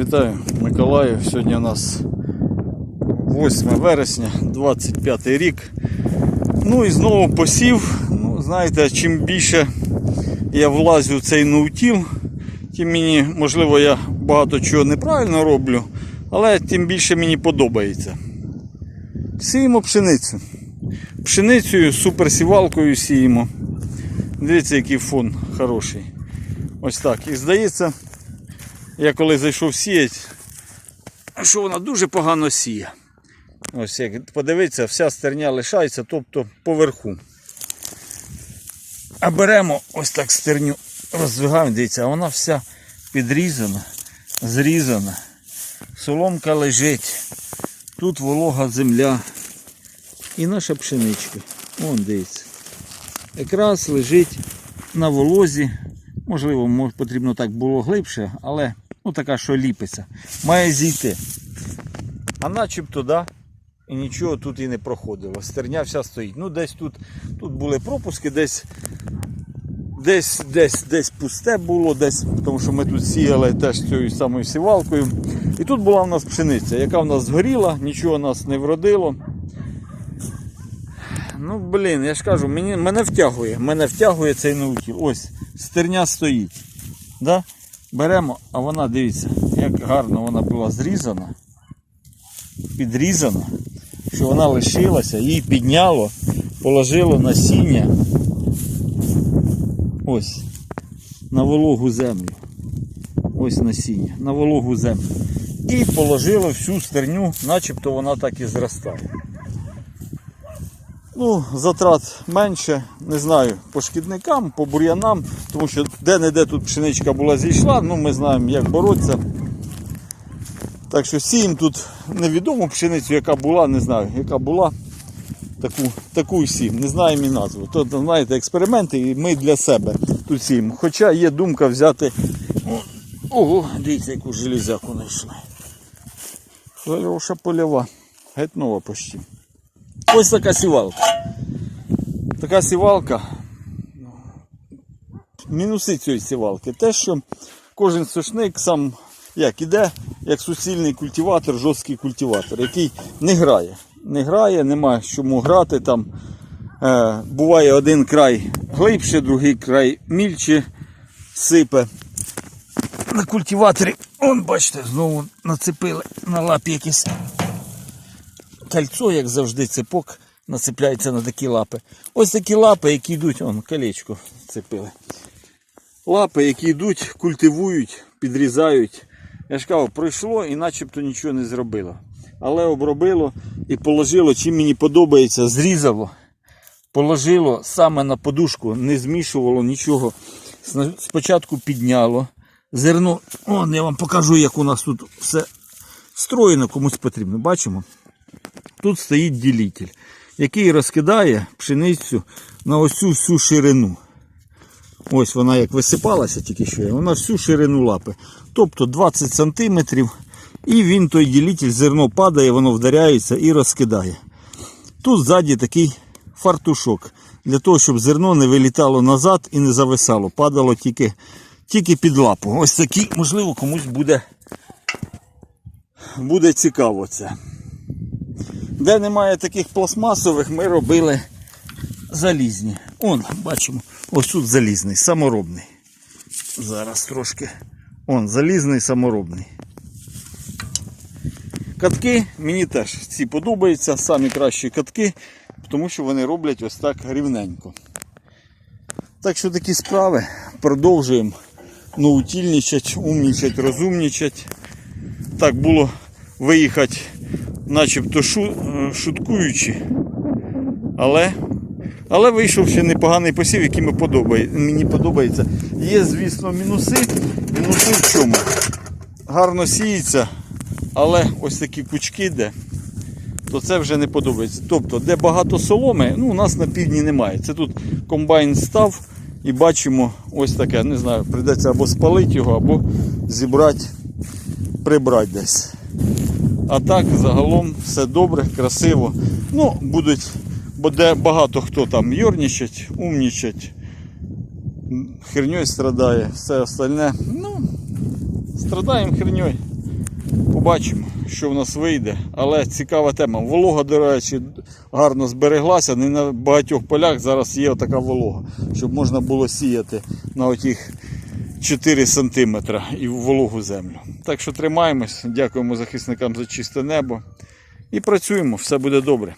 Вітаю, Миколаїв. Сьогодні у нас 8 вересня, 25 рік. Ну і знову посів. Ну, знаєте, чим більше я влазю в цей ноутіл, тим мені, можливо, я багато чого неправильно роблю, але тим більше мені подобається. Сіємо пшеницю. Пшеницею, суперсівалкою сіємо. Дивіться, який фон хороший. Ось так. І здається, я коли зайшов сіяти, що вона дуже погано сіє. Ось як подивіться, вся стерня лишається, тобто поверху. А беремо ось так стерню, роздвигаємо, дивіться, а вона вся підрізана, зрізана. Соломка лежить. Тут волога земля. І наша пшеничка. Вон дивіться. Якраз лежить на волозі. Можливо, потрібно так було глибше, але ну, така, що ліпиться. Має зійти. А начебто, да, і нічого тут і не проходило. Стерня вся стоїть. Ну, десь тут, тут були пропуски, десь, десь, десь, десь пусте було, десь, тому що ми тут сіяли теж цією самою сівалкою. І тут була в нас пшениця, яка в нас згоріла, нічого нас не вродило. Ну, блін, я ж кажу, мені, мене втягує, мене втягує цей наутіл. Ось, стерня стоїть. Да? Беремо, а вона, дивіться, як гарно вона була зрізана, підрізана, що вона лишилася, її підняло, положило насіння. Ось, на вологу землю. Ось насіння, на вологу землю. І положило всю стерню, начебто вона так і зростає. Ну, затрат менше, не знаю, по шкідникам, по бур'янам, тому що де-не-де тут пшеничка була зійшла, ну ми знаємо, як боротися. Так що сіємо тут невідому пшеницю, яка була, не знаю, яка була, таку, таку і сіємо, не знаємо і назву. То, знаєте, експерименти і ми для себе тут сіємо. Хоча є думка взяти. Ого, дивіться, яку железяку знайшли. Хороша польова, геть нова почти. Ось така сівалка. Така сівалка. Мінуси цієї сівалки. Те, що кожен сушник сам як іде, як суцільний культиватор, жорсткий культиватор, який не грає. Не грає, нема чому грати там. Е, буває один край глибше, другий край мільче сипе. На культиваторі, он бачите, знову нацепили на лапі якісь кольцо, як завжди, цепок нацепляється на такі лапи. Ось такі лапи, які йдуть, он колечко цепили. Лапи, які йдуть, культивують, підрізають. Я ж кажу, пройшло і начебто нічого не зробило. Але обробило і положило, чим мені подобається, зрізало. Положило саме на подушку, не змішувало нічого. Спочатку підняло. Зерно, он я вам покажу, як у нас тут все встроєно комусь потрібно. Бачимо? Тут стоїть ділитель, який розкидає пшеницю на ось всю ширину. Ось вона як висипалася тільки що, вона всю ширину лапи. Тобто 20 см. І він той ділитель, зерно падає, воно вдаряється і розкидає. Тут ззаді такий фартушок. Для того, щоб зерно не вилітало назад і не зависало. Падало тільки, тільки під лапу. Ось такий, можливо, комусь буде, буде цікаво це. Де немає таких пластмасових, ми робили залізні. Он, бачимо, ось тут залізний, саморобний. Зараз трошки. Он, залізний саморобний. Катки мені теж ці подобаються, самі кращі катки, тому що вони роблять ось так рівненько. Так що такі справи продовжуємо наутільничать, умнічать, розумнічать. Так було виїхати начебто шу, е, шуткуючи. Але, але вийшов ще непоганий посів, який мені подобає, мені подобається. Є, звісно, мінуси. Мінуси в чому? Гарно сіється, але ось такі кучки де, то це вже не подобається. Тобто, де багато соломи, ну у нас на півдні немає. Це тут комбайн став і бачимо ось таке, не знаю, прийдеться або спалити його, або зібрати, прибрати десь. А так загалом все добре, красиво. Ну, будуть, бо де багато хто там юрнічать, умнічать, херньою страдає, все остальне. Ну, страдаємо херньою. Побачимо, що в нас вийде. Але цікава тема. Волога, до речі, гарно збереглася. Не на багатьох полях зараз є така волога, щоб можна було сіяти на отіх 4 см і в вологу землю. Так що тримаємось, дякуємо захисникам за чисте небо і працюємо, все буде добре.